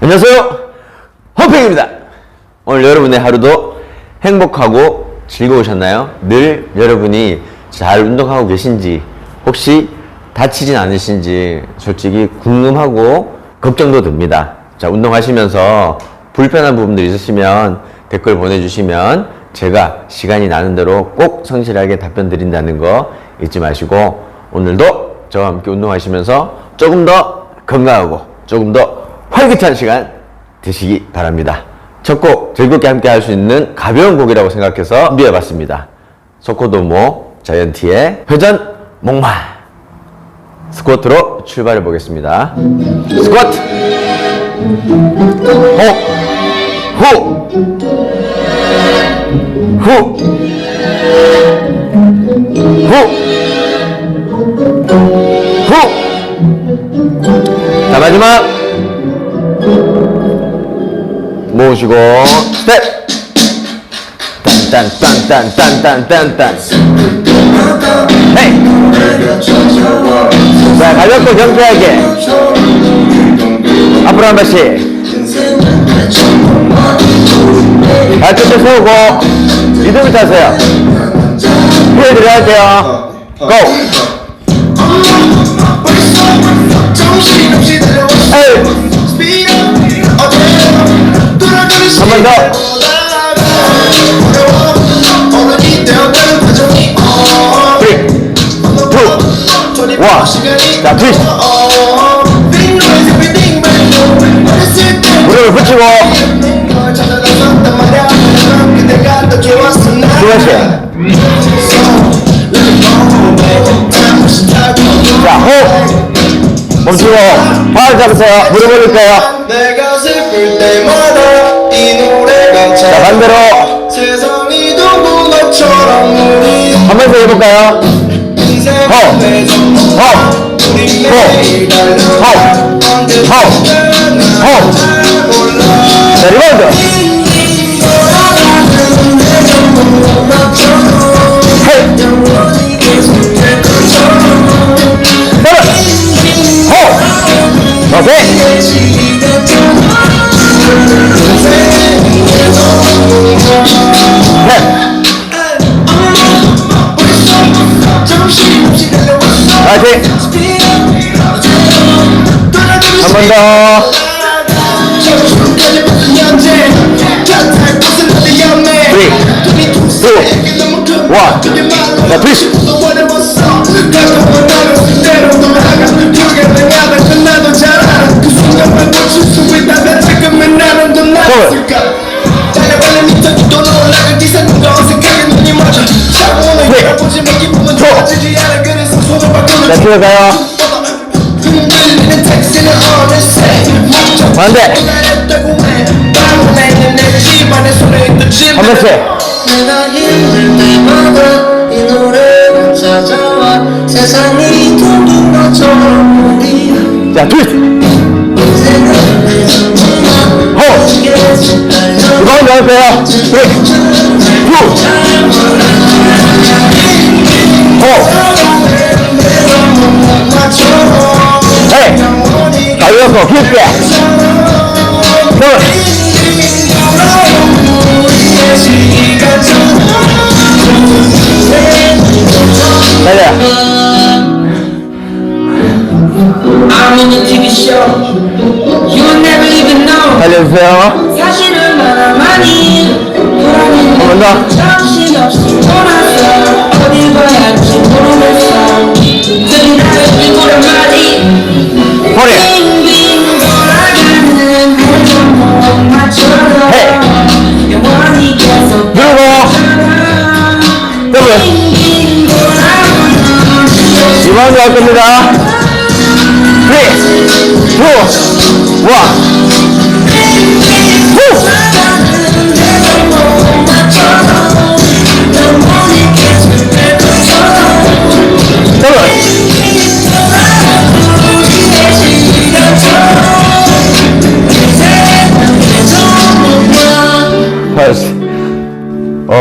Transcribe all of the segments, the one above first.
안녕하세요. 홈팽입니다. 오늘 여러분의 하루도 행복하고 즐거우셨나요? 늘 여러분이 잘 운동하고 계신지, 혹시 다치진 않으신지 솔직히 궁금하고 걱정도 됩니다. 자, 운동하시면서 불편한 부분들이 있으시면 댓글 보내주시면 제가 시간이 나는 대로 꼭 성실하게 답변 드린다는 거 잊지 마시고 오늘도 저와 함께 운동하시면서 조금 더 건강하고 조금 더 활기찬 시간 되시기 바랍니다. 첫 곡 즐겁게 함께 할 수 있는 가벼운 곡이라고 생각해서 준비해봤습니다. 소코도모 자이언티의 회전 목마 스쿼트로 출발해 보겠습니다. 스쿼트 호 호, 후, 후, 후. 자, 마지막. 모으시고, 스텝. 딴, 딴, 딴, 딴, 딴, 딴, 딴. 헤이. 자, 가볍고 경쾌하게. 앞으로 한 발씩. 발끝을 세우고 리듬을 타세요. 피해드려야 할게요. 고! 에이! 한번 더. 쓰리, 투, 원. 자, 트위스트. 무릎을 붙이고 두 번씩. 자, 호흡. 멈추고 팔 잡으세요. 무릎 올릴게요. 노래가 자, 반대로 세상이 둥근 것처럼 우리 한번 더 해볼까요? 호! 호! 달려 호! 호! 호! 자, 리바운드. 헤이! 호! 오케이! 파이팅! 한번 더. Three, two, one. 자, 트 자, 뒤로 가요. 흔들리는 택시는 어느새 목적 반대. 한 번씩. 내가 깊게. 셋! 달려. I'm on a TV show. You'll never even know. 달려주세요. 한번 더. 정신없이 돌아서 어딜 봐야 할지 모르겠어. 들이 나를 비고란 말이 허리. 빙빙 돌아가는 행동처럼 헤이. 영원히 계속 누르고. 더블. 빙빙 돌아가는 리바운드 할 겁니다. 3, 2, 1.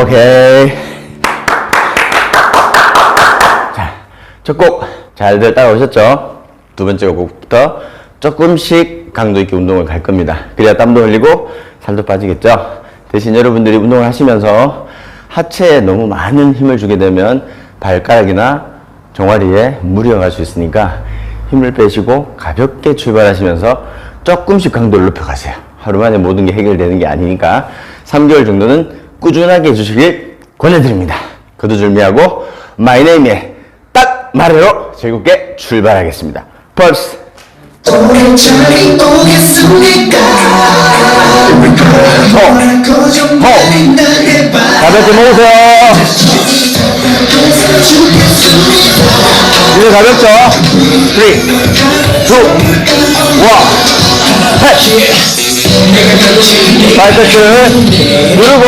오케이. 자, 첫 곡 잘들 따라오셨죠? 두 번째 곡부터 조금씩 강도 있게 운동을 갈 겁니다. 그래야 땀도 흘리고 살도 빠지겠죠. 대신 여러분들이 운동을 하시면서 하체에 너무 많은 힘을 주게 되면 발가락이나 종아리에 무리가 갈 수 있으니까 힘을 빼시고 가볍게 출발하시면서 조금씩 강도를 높여가세요. 하루 만에 모든 게 해결되는 게 아니니까 3개월 정도는 꾸준하게 해주시길 권해드립니다. 거두절미하고 마이네임에 딱 말해로 즐겁게 출발하겠습니다. 펄스 오랜 잠이 오겠습니까 날 해봐 가볍게 모으세요. 이제 가볍죠? 3, 2, 1, 셋! 발끝을 누르고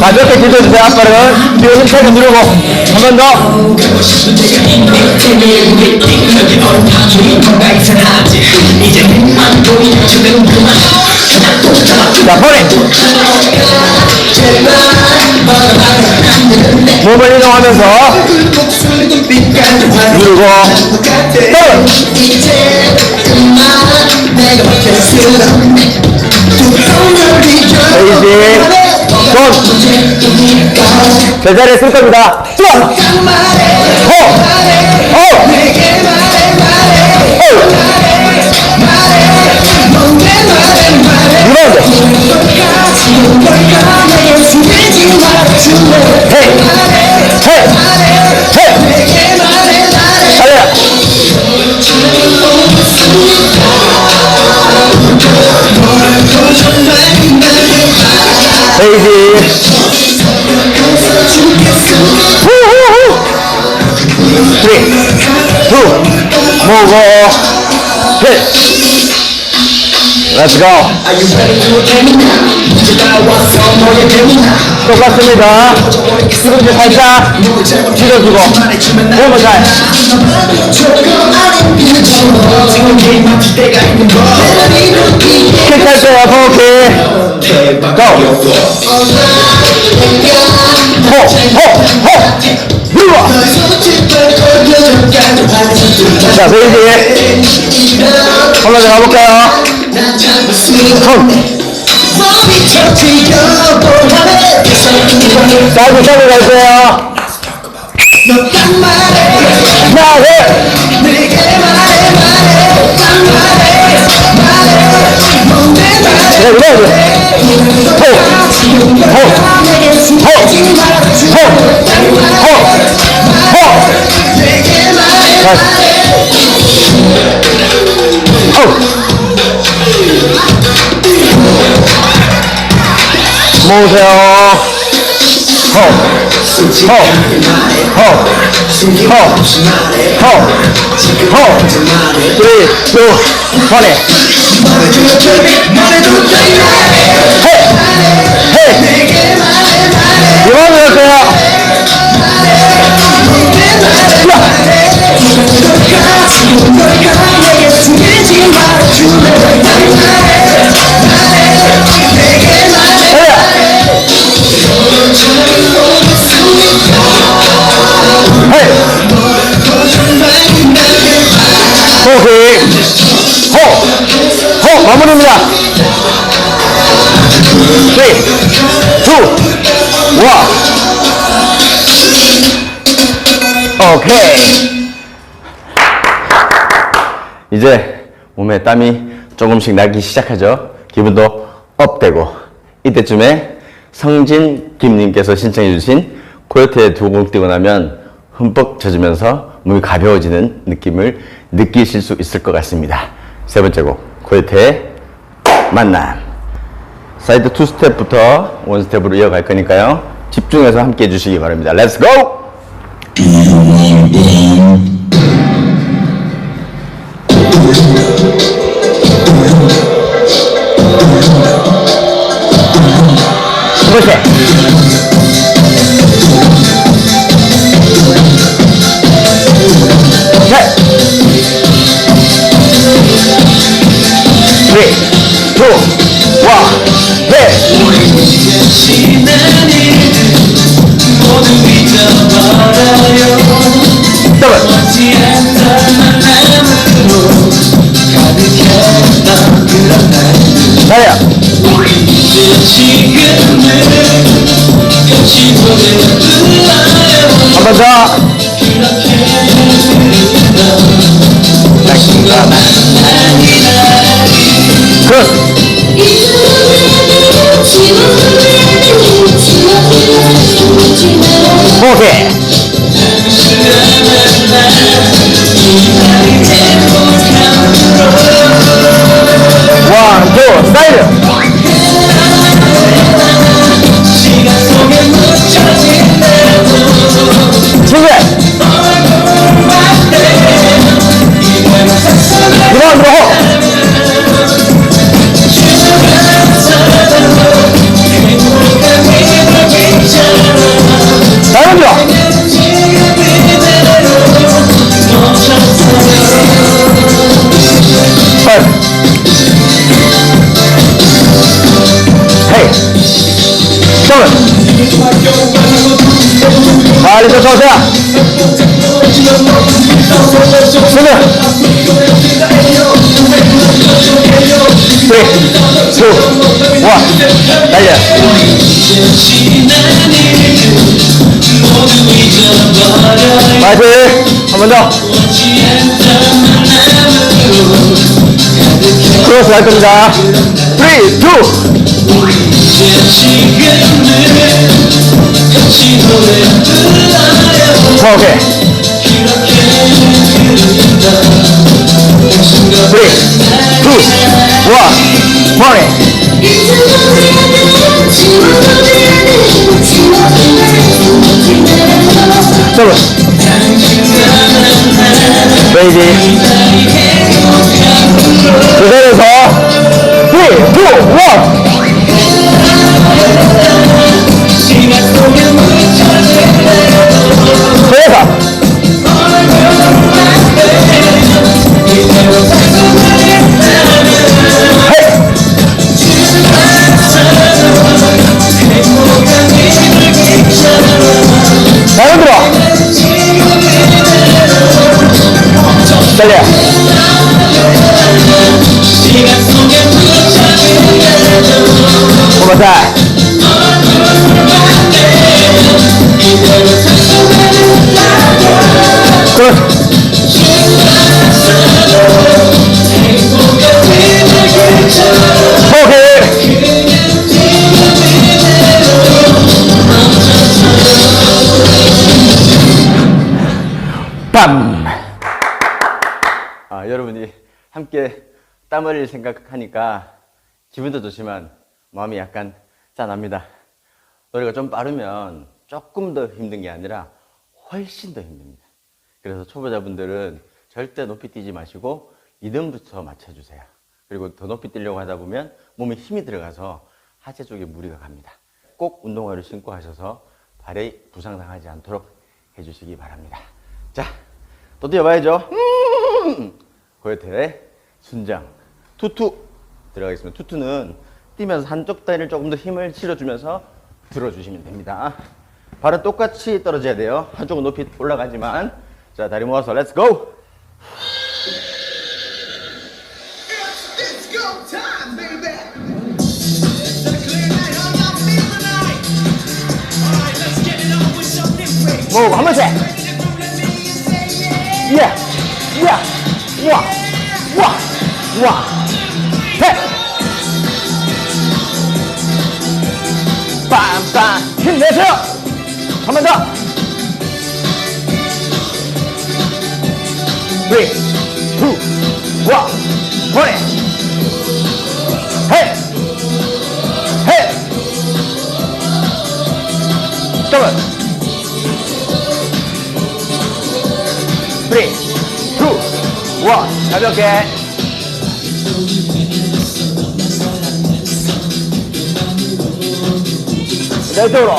가볍게 뒤져주세요. 앞발은 뒤에 힘차게 누르고 한 번 더. 자, 허리. 몸을 이동하면서 누르고 다운. 베이지 손 제자리에 쓸 겁니다. 쭉! 호! 호! 리바운드 헤이 헤이 헤이 베이지 후후후 3 2 모고 힐 Let's go 똑같습니다 지금 살짝 줄여주고 몸을 잘 킥할 때요 포키 고! 호! 호! 호! 누워! 자 한번 더 가볼까요? 손! 짧고 짧고 갈게요 둘 네, 그래, 그래. 호! 호! 호! 호! 호! 호! 자. 어. 모으세요. 3, 2, 1. 헤이! 헤이! 이번에 할게 요. 헤이! 호흡! 호! 호! 마무리입니다. 3, 2, 1. 오케이. 이제 몸에 땀이 조금씩 나기 시작하죠. 기분도 업되고 이때쯤에 성진 김님께서 신청해주신 코요태에 두곡 뛰고 나면 흠뻑 젖으면서 몸이 가벼워지는 느낌을 느끼실 수 있을 것 같습니다. 세 번째 곡 코요태의 만남. 사이드 투 스텝부터 원 스텝으로 이어갈 거니까요. 집중해서 함께 해주시기 바랍니다. 렛츠 고! 그렇지. One, 넷. 더블. 자리야. 한번 더. 끝. 오케이. 원, 투, 사이드. 친구야. 들어와, 들어와. 빨리 쫓아오세요. 승은. 3, 2, 1. 달려. 파이팅! 한번 더. 크로스 갈 겁니다. 3, 2. 오케이. 3, 2, 1. 파이 팅! 점을. 베이비. 그 자리에서 3, 2, 1. 그래서 나는 들어. 달려. 한번 더. 땀 흘릴 생각하니까 기분도 좋지만 마음이 약간 짠합니다. 노래가 좀 빠르면 조금 더 힘든 게 아니라 훨씬 더 힘듭니다. 그래서 초보자분들은 절대 높이 뛰지 마시고 리듬부터 맞춰주세요. 그리고 더 높이 뛰려고 하다 보면 몸에 힘이 들어가서 하체 쪽에 무리가 갑니다. 꼭 운동화를 신고 하셔서 발에 부상당하지 않도록 해주시기 바랍니다. 자, 또 뛰어봐야죠. 음! 고요태의 순장, 투투 들어가겠습니다. 투투는 뛰면서 한쪽 다리를 조금 더 힘을 실어주면서 들어주시면 됩니다. 발은 똑같이 떨어져야 돼요. 한쪽은 높이 올라가지만 자 다리 모아서 렛츠 고! It's go time, baby. It's a clear night, how y'all feel tonight? Alright, let's get it on with something great. 모으고 한 번씩! 예! 야! 와! 와! 와! 해! 빰빰! 힘내세요! 한 번 더! 3, 2, 1, 버리! 해! 해! 더블! 3, 2, 1 가볍게 자 이쪽으로.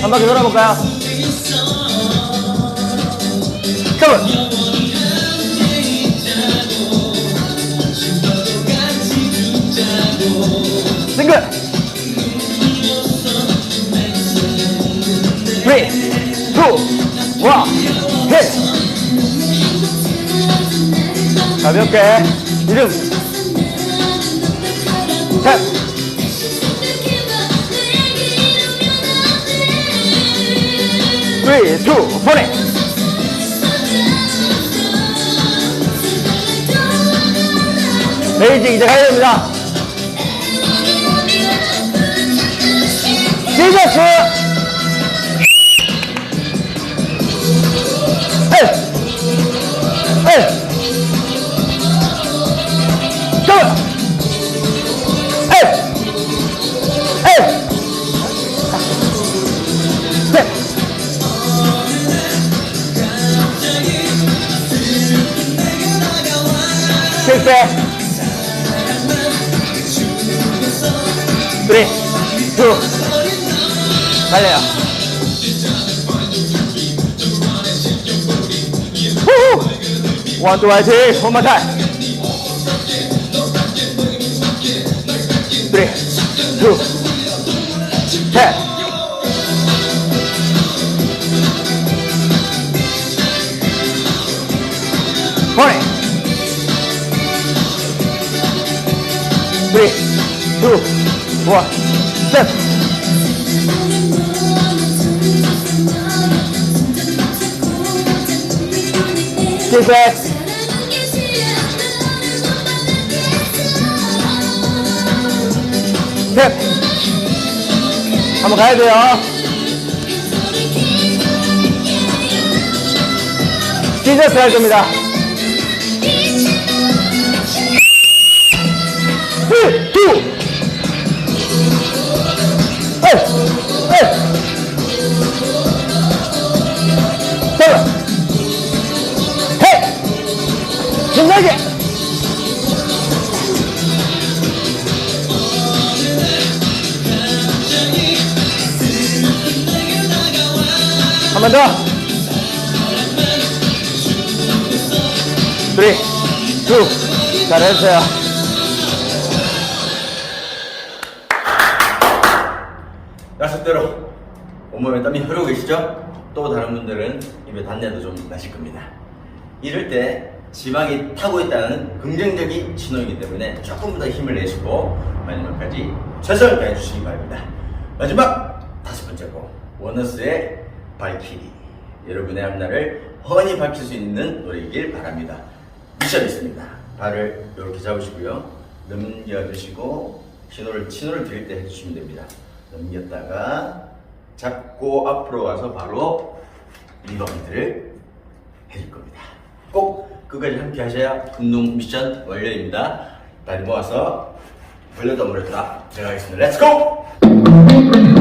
한 바퀴 돌아볼까요? 더블 싱글. 3, 2, 1 가볍게 이름 셋. 쓰리, 투, 보내. 베이징 이제 가야 됩니다. 지저 후후! 원, 투, 화이팅! one more time. three, two, ten. Twenty. Three, two, one, step. 실패. 스텝. 한번 가야 돼요. 디저트 할 겁니다. 더. 3, 2, 잘했어요. 약속대로 온몸에 땀이 흐르고 계시죠? 또 다른 분들은 입에 단내도 좀 나실 겁니다. 이럴 때 지방이 타고 있다는 긍정적인 신호이기 때문에 조금 더 힘을 내시고 마지막까지 최선을 다해 주시기 바랍니다. 마지막 다섯 번째 곡 원어스의 발키리 여러분의 앞날을 훤히 밝힐 수 있는 노래이길 바랍니다. 미션 있습니다. 발을 이렇게 잡으시고요. 넘겨주시고 신호를 신호를 드릴 때 해주시면 됩니다. 넘겼다가 잡고 앞으로 가서 바로 리바운드를 해줄 겁니다. 꼭 끝까지 함께 하셔야 운동 미션 완료입니다. 다리 모아서 벌렸다 물렸다 들어가겠습니다. 렛츠고! 고!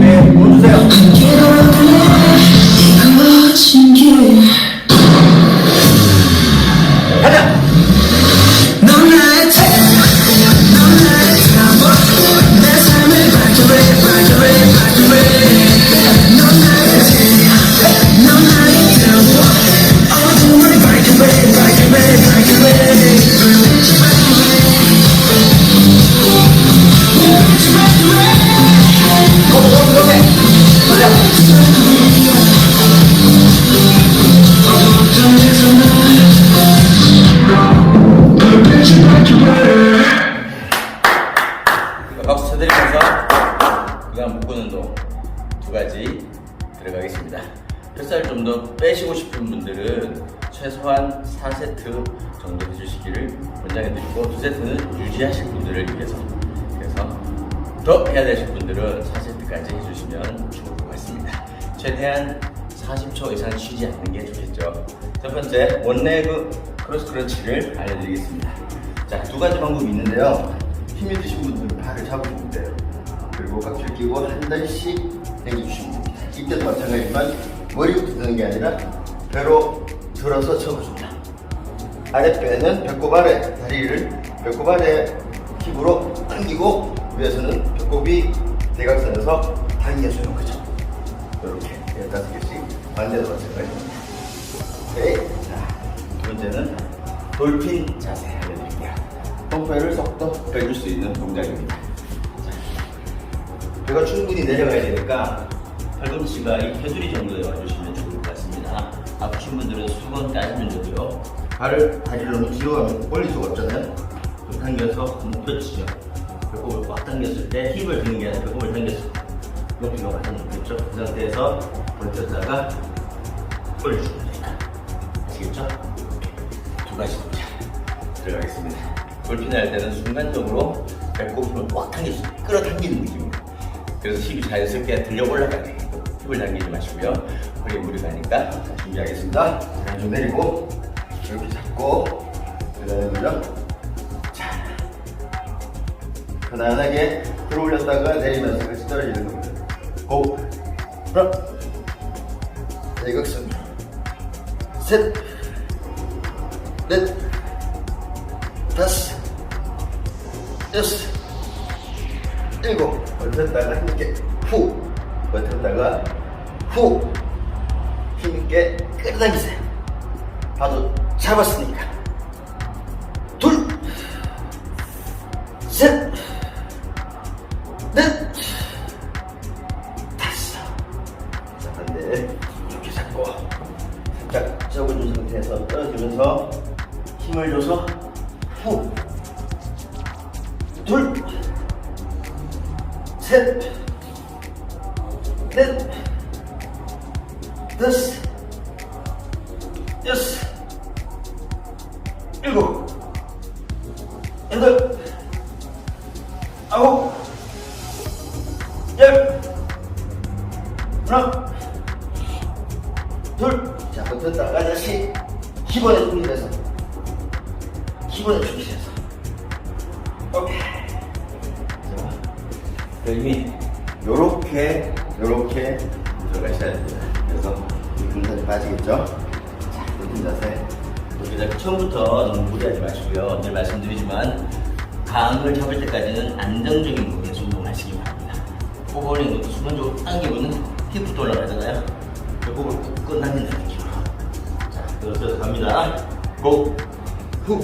네, 문 주세요. 최소한 4세트 정도 해주시기를 권장해드리고 두 세트는 유지하실 분들을 위해서 그래서 더 해야 되실 분들은 4세트까지 해주시면 좋을 것 같습니다. 최대한 40초 이상 쉬지 않는 게 좋겠죠. 첫 번째 원레그 크로스 크런치를 알려드리겠습니다. 자 두 가지 방법이 있는데요. 힘이 드신 분들은 발을 잡으시면 돼요. 그리고 깍지를 끼고 한 달씩 당겨주시면 됩니다. 이때도 마찬가지지만 머리부터 드는 게 아니라 배로 들어서 쳐보줍니다. 아랫배는 배꼽 아래 다리를 배꼽 아래 힙으로 당기고 위에서는 배꼽이 대각선에서 당겨주는 거죠. 이렇게 네, 다섯 개씩 반대로 마찬가지입니다. 오케이. 자, 두 번째는 돌핀 자세 알려드릴게요. 똥배를 쏙더 빼줄 수 있는 동작입니다. 자, 배가 충분히 내려가야 되니까 팔꿈치가 이 테두리 정도에 와주시면 좋을 것 같습니다. 아프신 분들은 수건 까시면 되고요. 발을 다리를 너무 뒤로 가면 올릴 수가 없잖아요. 좀 당겨서 한번 펼치죠. 배꼽을 꽉 당겼을 때 힘을 드는 게 아니라 배꼽을 당겼을 때 높이가 완전 높겠죠. 그 상태에서 버텼다가 올려주면 됩니다. 아시겠죠? 두 가지 동작 들어가겠습니다. 돌핀을 할 때는 순간적으로 배꼽 힘을 꽉 당겨서 끌어당기는 느낌입니다. 그래서 힙이 자연스럽게 들려 올라가게 힙을 당기지 마시고요. 허리에 무리 가니까 자, 준비하겠습니다. 한쪽 내리고 이렇게 잡고 그다음에 자 편안하게 들어올렸다가 내리면서 같이 떨어지는 겁니다. 고 하나 대각선 셋 넷, 다섯, 여섯, 일곱, 버텼다가 힘있게 후, 버텼다가 후, 힘있게 끌어당기세요. 봐도 잡았으니까. 둘, 자, 버텼다가. 다시. 기본에 준비돼서. 기본에 준비돼서. 오케이. 자, 힘이 요렇게 요렇게 들어가셔야 됩니다. 그래서 이 근살이 빠지겠죠? 자, 높은 자세. 높은 자세 처음부터 너무 무리하지 마시고요. 늘 말씀드리지만 감을 잡을 때까지는 안정적인 무게에서 운동하시기 바랍니다. 오버링 것도 순간적으로 당기고는 힙부터 올라가잖아요. 배꼽을 느낌으로 자, 그래서 갑니다. 고, 후.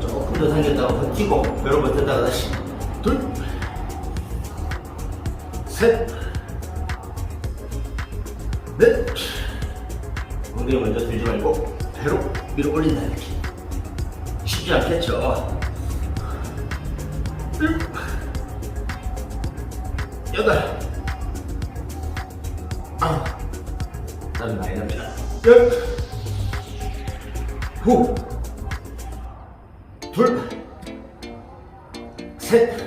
조금 더 당겼다가 버티고, 배로 버텼다가 다시. 둘, 셋, 넷. 엉덩이 먼저 들지 말고, 배로 밀어 올린다는 느낌. 쉽지 않겠죠? 여덟, 열, 후, 둘, 셋,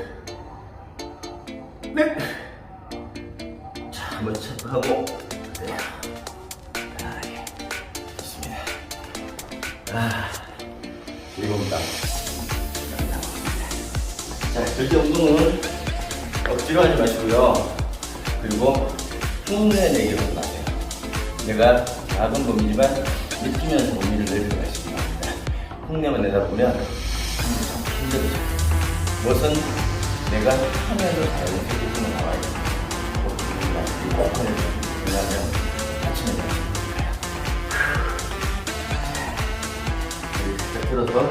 들어서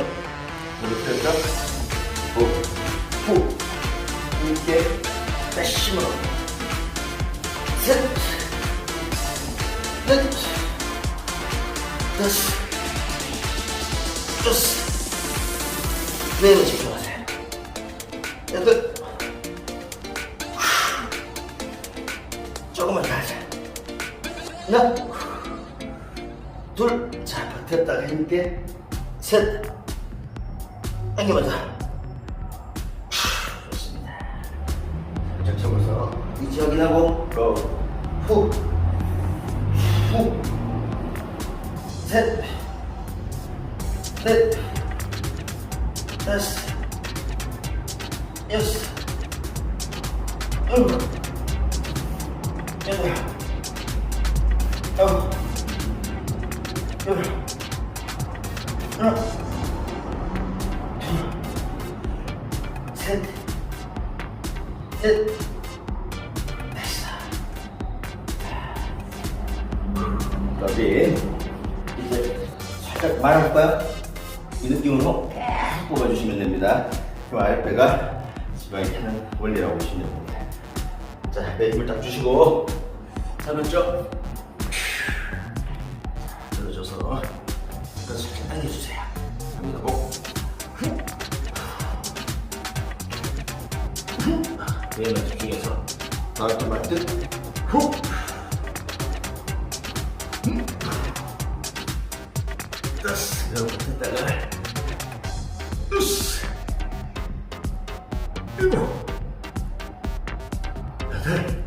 무릎 펴서 호흡 이렇게 빼심으로 셋넷. 다섯. 다섯. 내로 집중하세요 여덟. 조금만 더 하자 하나 둘자 버텼다가 힘게 셋. 당겨보자 좋습니다. 살짝 접어서 위치 확인하고? 어. 후후셋넷. 다섯. 여섯. 일곱 여덟 아홉. えっ